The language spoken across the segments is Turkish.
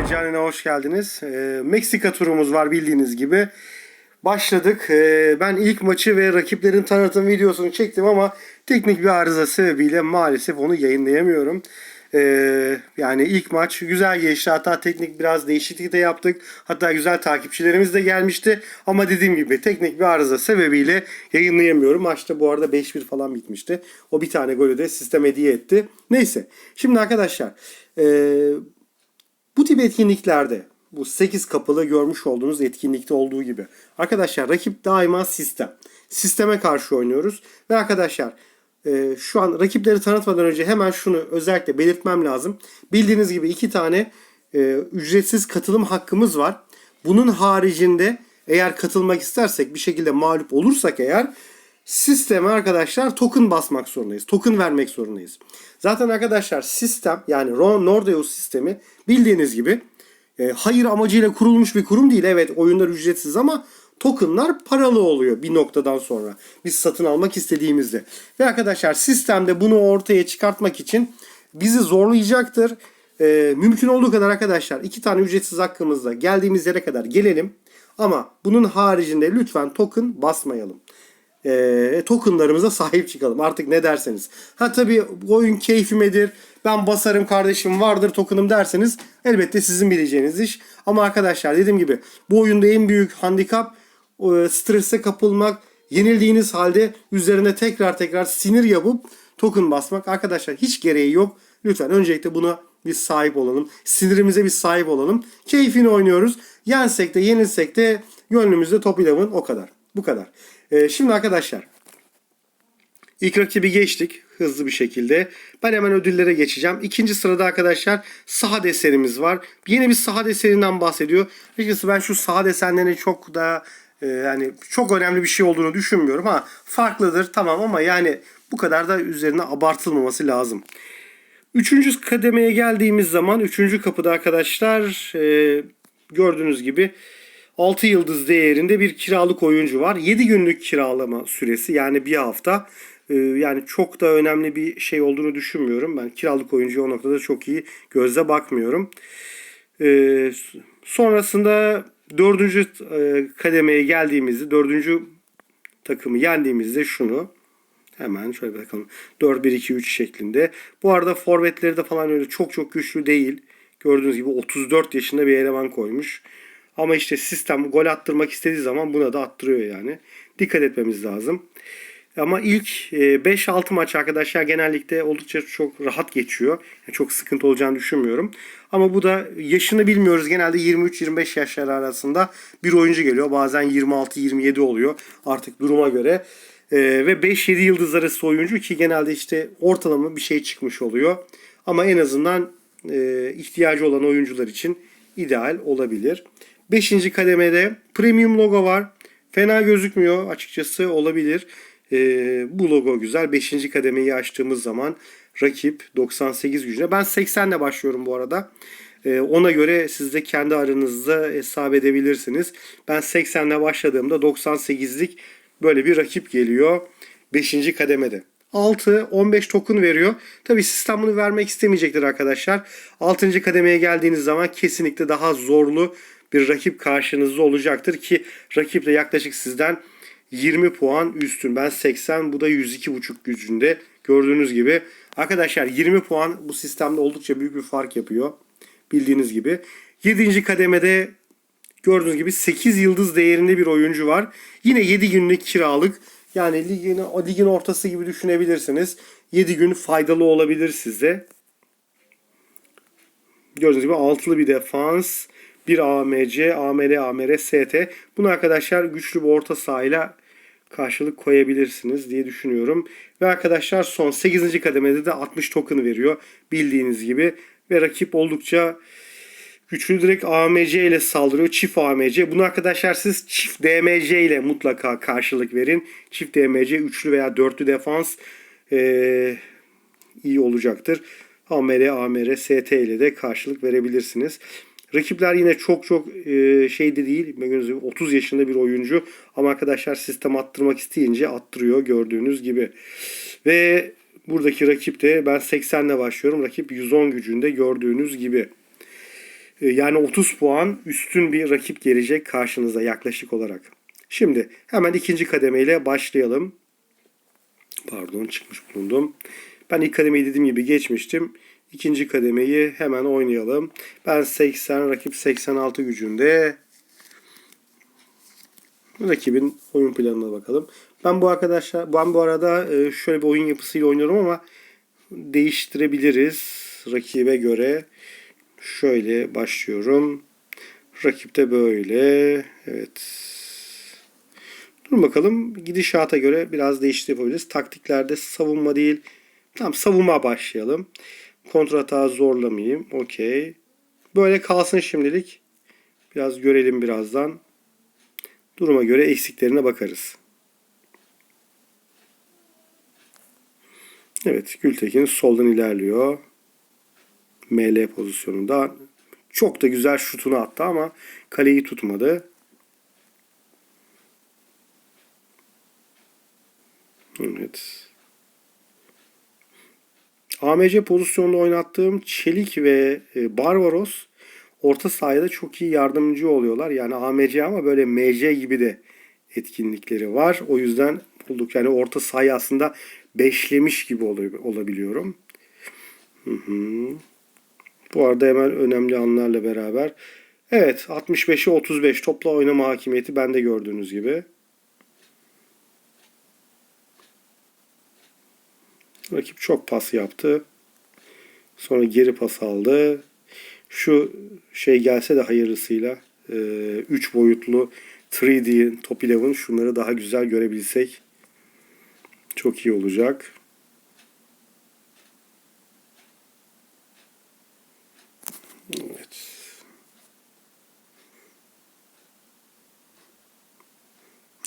Meccanine hoş geldiniz. Ee, Meksika turumuz var bildiğiniz gibi. Başladık. Ee, ben ilk maçı ve rakiplerin tanıtım videosunu çektim ama teknik bir arıza sebebiyle maalesef onu yayınlayamıyorum. Ee, yani ilk maç güzel geçti. Hatta teknik biraz değişiklik de yaptık. Hatta güzel takipçilerimiz de gelmişti. Ama dediğim gibi teknik bir arıza sebebiyle yayınlayamıyorum. Maçta bu arada 5-1 falan bitmişti. O bir tane golü de sistem hediye etti. Neyse. Şimdi arkadaşlar ee, bu tip etkinliklerde bu 8 kapılı görmüş olduğunuz etkinlikte olduğu gibi. Arkadaşlar rakip daima sistem. Sisteme karşı oynuyoruz. Ve arkadaşlar e, şu an rakipleri tanıtmadan önce hemen şunu özellikle belirtmem lazım. Bildiğiniz gibi iki tane e, ücretsiz katılım hakkımız var. Bunun haricinde eğer katılmak istersek bir şekilde mağlup olursak eğer sisteme arkadaşlar token basmak zorundayız. Token vermek zorundayız. Zaten arkadaşlar sistem yani Nordeus sistemi bildiğiniz gibi e, hayır amacıyla kurulmuş bir kurum değil. Evet oyunlar ücretsiz ama tokenlar paralı oluyor bir noktadan sonra. Biz satın almak istediğimizde. Ve arkadaşlar sistemde bunu ortaya çıkartmak için bizi zorlayacaktır. E, mümkün olduğu kadar arkadaşlar iki tane ücretsiz hakkımızla geldiğimiz yere kadar gelelim. Ama bunun haricinde lütfen token basmayalım e, tokenlarımıza sahip çıkalım. Artık ne derseniz. Ha tabii oyun keyfimedir. Ben basarım kardeşim vardır tokenım derseniz elbette sizin bileceğiniz iş. Ama arkadaşlar dediğim gibi bu oyunda en büyük handikap e, strese kapılmak. Yenildiğiniz halde üzerine tekrar tekrar sinir yapıp token basmak. Arkadaşlar hiç gereği yok. Lütfen öncelikle buna bir sahip olalım. Sinirimize bir sahip olalım. Keyfini oynuyoruz. Yensek de yenilsek de gönlümüzde top 11 o kadar. Bu kadar. Ee, şimdi arkadaşlar ilk rakibi geçtik hızlı bir şekilde. Ben hemen ödüllere geçeceğim. İkinci sırada arkadaşlar saha desenimiz var. Yeni bir saha deseninden bahsediyor. Açıkçası ben şu saha desenlerini çok da e, yani çok önemli bir şey olduğunu düşünmüyorum. Ha farklıdır tamam ama yani bu kadar da üzerine abartılmaması lazım. Üçüncü kademeye geldiğimiz zaman üçüncü kapıda arkadaşlar e, gördüğünüz gibi 6 yıldız değerinde bir kiralık oyuncu var. 7 günlük kiralama süresi yani bir hafta. Ee, yani çok da önemli bir şey olduğunu düşünmüyorum. Ben kiralık oyuncuya o noktada çok iyi gözle bakmıyorum. Ee, sonrasında dördüncü e, kademeye geldiğimizde dördüncü takımı yendiğimizde şunu hemen şöyle bakalım 4-1-2-3 şeklinde. Bu arada forvetleri de falan öyle çok çok güçlü değil. Gördüğünüz gibi 34 yaşında bir eleman koymuş. Ama işte sistem gol attırmak istediği zaman buna da attırıyor yani. Dikkat etmemiz lazım. Ama ilk 5-6 e, maç arkadaşlar genellikle oldukça çok rahat geçiyor. Yani çok sıkıntı olacağını düşünmüyorum. Ama bu da yaşını bilmiyoruz. Genelde 23-25 yaşlar arasında bir oyuncu geliyor. Bazen 26-27 oluyor artık duruma göre. Ee, ve 5-7 yıldız arası oyuncu ki genelde işte ortalama bir şey çıkmış oluyor. Ama en azından e, ihtiyacı olan oyuncular için ideal olabilir. 5. kademede premium logo var. Fena gözükmüyor açıkçası olabilir. Ee, bu logo güzel. 5. kademeyi açtığımız zaman rakip 98 gücüne. Ben 80 ile başlıyorum bu arada. Ee, ona göre siz de kendi aranızda hesap edebilirsiniz. Ben 80 ile başladığımda 98'lik böyle bir rakip geliyor. 5. kademede. 6, 15 token veriyor. Tabi sistem bunu vermek istemeyecektir arkadaşlar. 6. kademeye geldiğiniz zaman kesinlikle daha zorlu bir rakip karşınızda olacaktır ki rakip de yaklaşık sizden 20 puan üstün. Ben 80 bu da 102.5 gücünde. Gördüğünüz gibi arkadaşlar 20 puan bu sistemde oldukça büyük bir fark yapıyor. Bildiğiniz gibi. 7. kademede gördüğünüz gibi 8 yıldız değerinde bir oyuncu var. Yine 7 günlük kiralık. Yani ligin, ligin ortası gibi düşünebilirsiniz. 7 gün faydalı olabilir size. Gördüğünüz gibi altılı bir defans bir AMC, AMR, AMR, ST. Bunu arkadaşlar güçlü bir orta sahayla karşılık koyabilirsiniz diye düşünüyorum. Ve arkadaşlar son 8. kademede de 60 token veriyor bildiğiniz gibi. Ve rakip oldukça güçlü direkt AMC ile saldırıyor. Çift AMC. Bunu arkadaşlar siz çift DMC ile mutlaka karşılık verin. Çift DMC üçlü veya dörtlü defans ee, iyi olacaktır. AMR, AMR, ST ile de karşılık verebilirsiniz. Rakipler yine çok çok e, şeyde değil. 30 yaşında bir oyuncu. Ama arkadaşlar sistem attırmak isteyince attırıyor gördüğünüz gibi. Ve buradaki rakip de ben 80 ile başlıyorum. Rakip 110 gücünde gördüğünüz gibi. E, Yani 30 puan üstün bir rakip gelecek karşınıza yaklaşık olarak. Şimdi hemen ikinci kademeyle başlayalım. Pardon çıkmış bulundum. Ben ilk kademeyi dediğim gibi geçmiştim. İkinci kademeyi hemen oynayalım. Ben 80, rakip 86 gücünde. Rakibin oyun planına bakalım. Ben bu arkadaşlar, ben bu arada e, şöyle bir oyun yapısıyla oynuyorum ama değiştirebiliriz rakibe göre. Şöyle başlıyorum. Rakip de böyle. Evet. Dur bakalım gidişata göre biraz değişiklik yapabiliriz. Taktiklerde savunma değil. Tamam savunma başlayalım. Kontratağı zorlamayayım. Okey. Böyle kalsın şimdilik. Biraz görelim birazdan. Duruma göre eksiklerine bakarız. Evet Gültekin soldan ilerliyor. ML pozisyonunda. Çok da güzel şutunu attı ama kaleyi tutmadı. Evet. AMC pozisyonunda oynattığım Çelik ve e, Barbaros orta sahada çok iyi yardımcı oluyorlar. Yani AMC ama böyle MC gibi de etkinlikleri var. O yüzden bulduk. Yani orta sahayı aslında beşlemiş gibi olabiliyorum. Hı hı. Bu arada hemen önemli anlarla beraber. Evet 65'e 35 topla oynama hakimiyeti bende gördüğünüz gibi. Rakip çok pas yaptı. Sonra geri pas aldı. Şu şey gelse de hayırlısıyla 3 boyutlu 3D Top 11 şunları daha güzel görebilsek çok iyi olacak. Evet.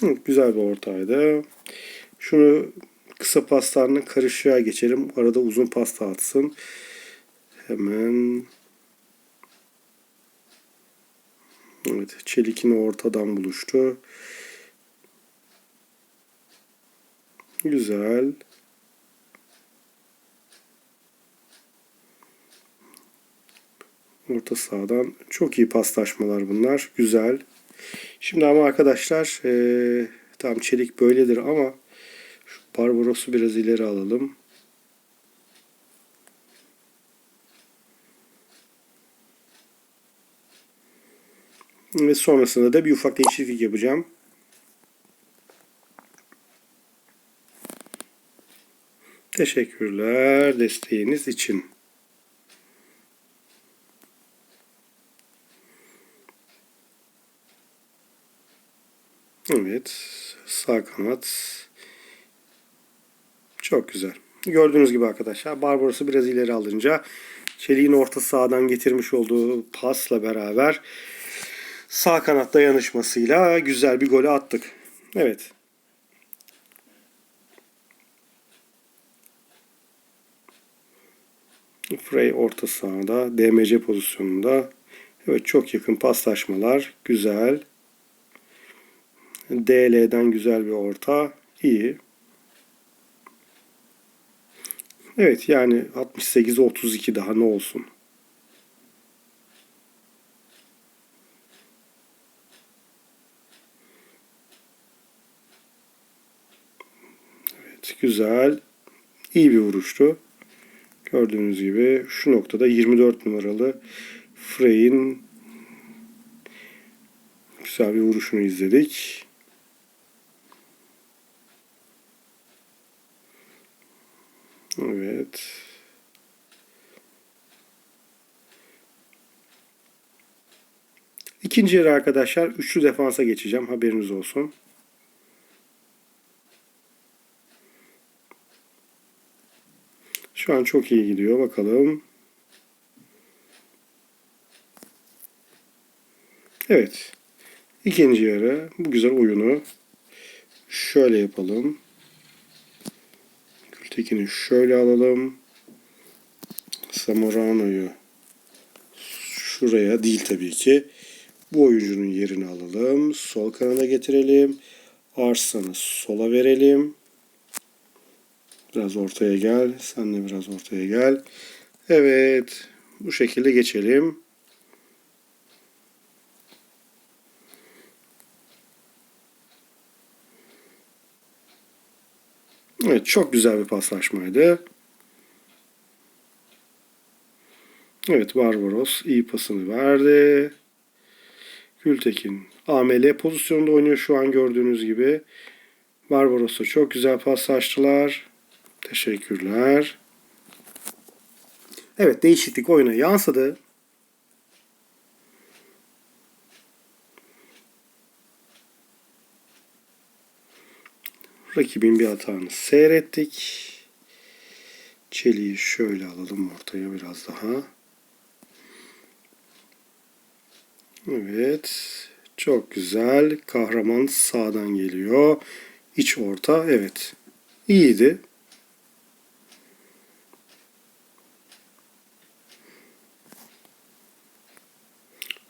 Evet, güzel bir ortaydı. Şunu kısa paslarını karışığa geçelim. Arada uzun pasta atsın. Hemen Evet, Çelik'in ortadan buluştu. Güzel. Orta sahadan çok iyi paslaşmalar bunlar. Güzel. Şimdi ama arkadaşlar ee, tam Çelik böyledir ama şu Barbaros'u biraz ileri alalım. Ve sonrasında da bir ufak değişiklik yapacağım. Teşekkürler desteğiniz için. Evet. Sağ kanat. Çok güzel. Gördüğünüz gibi arkadaşlar Barbaros'u biraz ileri alınca Çelik'in orta sahadan getirmiş olduğu pasla beraber sağ kanat dayanışmasıyla güzel bir golü attık. Evet. Frey orta sahada DMC pozisyonunda. Evet çok yakın paslaşmalar. Güzel. DL'den güzel bir orta. iyi. Evet yani 68 32 daha ne olsun. Evet güzel. İyi bir vuruştu. Gördüğünüz gibi şu noktada 24 numaralı Frey'in güzel bir vuruşunu izledik. Evet. İkinci yarı arkadaşlar üçlü defansa geçeceğim. Haberiniz olsun. Şu an çok iyi gidiyor. Bakalım. Evet. İkinci yarı bu güzel oyunu şöyle yapalım. Gültekin'i şöyle alalım. Samorano'yu şuraya değil tabii ki. Bu oyuncunun yerini alalım. Sol kanada getirelim. Arslan'ı sola verelim. Biraz ortaya gel. Sen de biraz ortaya gel. Evet. Bu şekilde geçelim. Evet çok güzel bir paslaşmaydı. Evet Barbaros iyi pasını verdi. Gültekin AML pozisyonunda oynuyor şu an gördüğünüz gibi. Barbaros'a çok güzel paslaştılar. Teşekkürler. Evet değişiklik oyuna yansıdı. Rakibin bir hatanı seyrettik. Çeliği şöyle alalım ortaya biraz daha. Evet. Çok güzel. Kahraman sağdan geliyor. İç orta. Evet. İyiydi.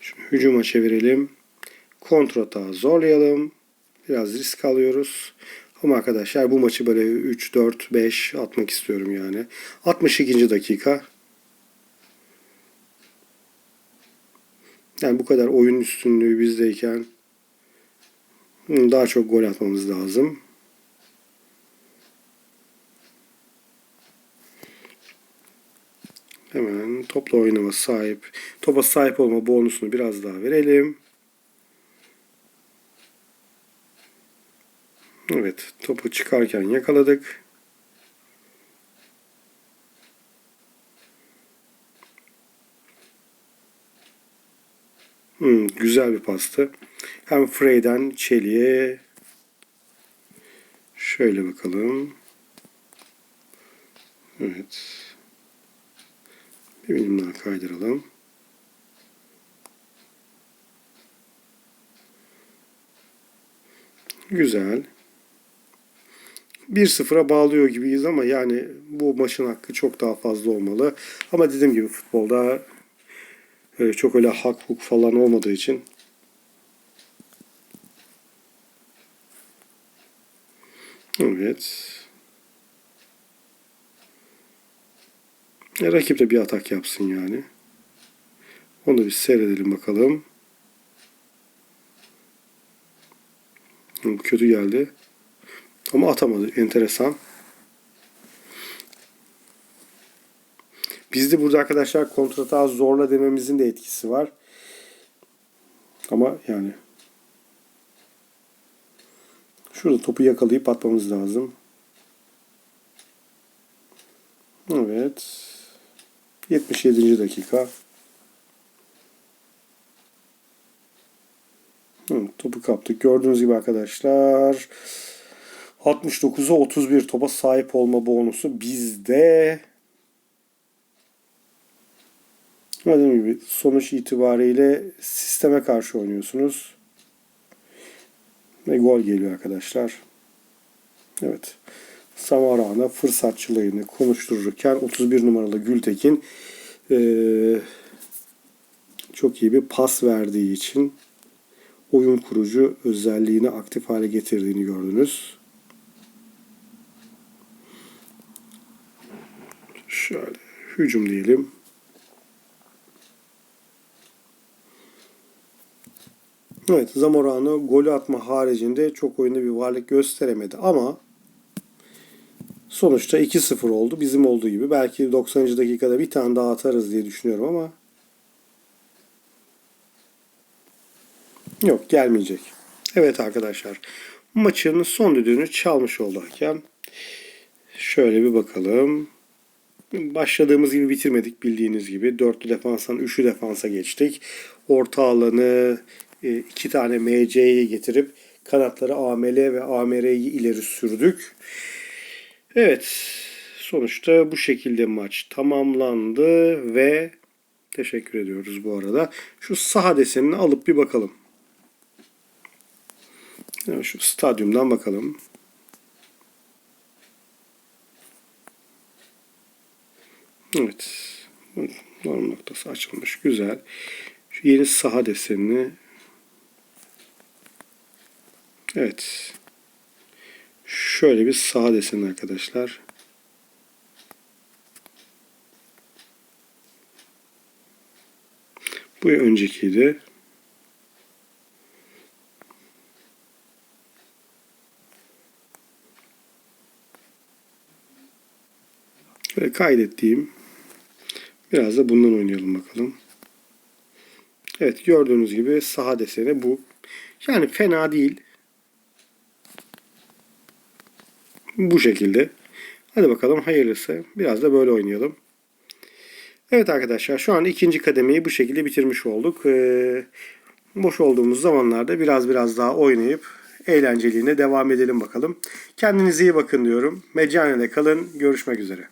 Şimdi hücuma çevirelim. Kontrata zorlayalım. Biraz risk alıyoruz. Ama arkadaşlar bu maçı böyle 3, 4, 5 atmak istiyorum yani. 62. dakika. Yani bu kadar oyun üstünlüğü bizdeyken daha çok gol atmamız lazım. Hemen topla oynama sahip, topa sahip olma bonusunu biraz daha verelim. Evet, topu çıkarken yakaladık. Hmm, güzel bir pastı. Hem Frey'den Çeliğe şöyle bakalım. Evet. Bir milim daha kaydıralım. Güzel. 1-0'a bağlıyor gibiyiz ama yani bu maçın hakkı çok daha fazla olmalı. Ama dediğim gibi futbolda e, çok öyle hak hukuk falan olmadığı için Evet. E, rakip de bir atak yapsın yani. Onu bir seyredelim bakalım. Kötü geldi. Ama atamadı. Enteresan. Bizde burada arkadaşlar kontrata zorla dememizin de etkisi var. Ama yani şurada topu yakalayıp atmamız lazım. Evet. 77. dakika. Hı, topu kaptık. Gördüğünüz gibi arkadaşlar 69'a 31 topa sahip olma bonusu bizde. Dediğim gibi sonuç itibariyle sisteme karşı oynuyorsunuz. Ve gol geliyor arkadaşlar. Evet. Samarana fırsatçılığını konuştururken 31 numaralı Gültekin ee, çok iyi bir pas verdiği için oyun kurucu özelliğini aktif hale getirdiğini gördünüz. Şöyle hücum diyelim. Evet Zamorano golü atma haricinde çok oyunda bir varlık gösteremedi ama sonuçta 2-0 oldu. Bizim olduğu gibi. Belki 90. dakikada bir tane daha atarız diye düşünüyorum ama yok gelmeyecek. Evet arkadaşlar maçın son düdüğünü çalmış oldu hakem. Şöyle bir bakalım. Başladığımız gibi bitirmedik bildiğiniz gibi. Dörtlü defanstan üçlü defansa geçtik. Orta alanı e, iki tane MC'yi getirip kanatları AML ve AMR'yi ileri sürdük. Evet sonuçta bu şekilde maç tamamlandı ve teşekkür ediyoruz bu arada. Şu saha desenini alıp bir bakalım. Şu stadyumdan bakalım. Evet. Norm noktası açılmış. Güzel. Şu yeni saha desenini Evet. Şöyle bir saha deseni arkadaşlar. Bu öncekiydi. Şöyle kaydettiğim. Biraz da bundan oynayalım bakalım. Evet gördüğünüz gibi saha deseni bu. Yani fena değil. Bu şekilde. Hadi bakalım hayırlısı. Biraz da böyle oynayalım. Evet arkadaşlar şu an ikinci kademeyi bu şekilde bitirmiş olduk. Ee, boş olduğumuz zamanlarda biraz biraz daha oynayıp eğlenceliğine devam edelim bakalım. Kendinize iyi bakın diyorum. Meccane'de kalın. Görüşmek üzere.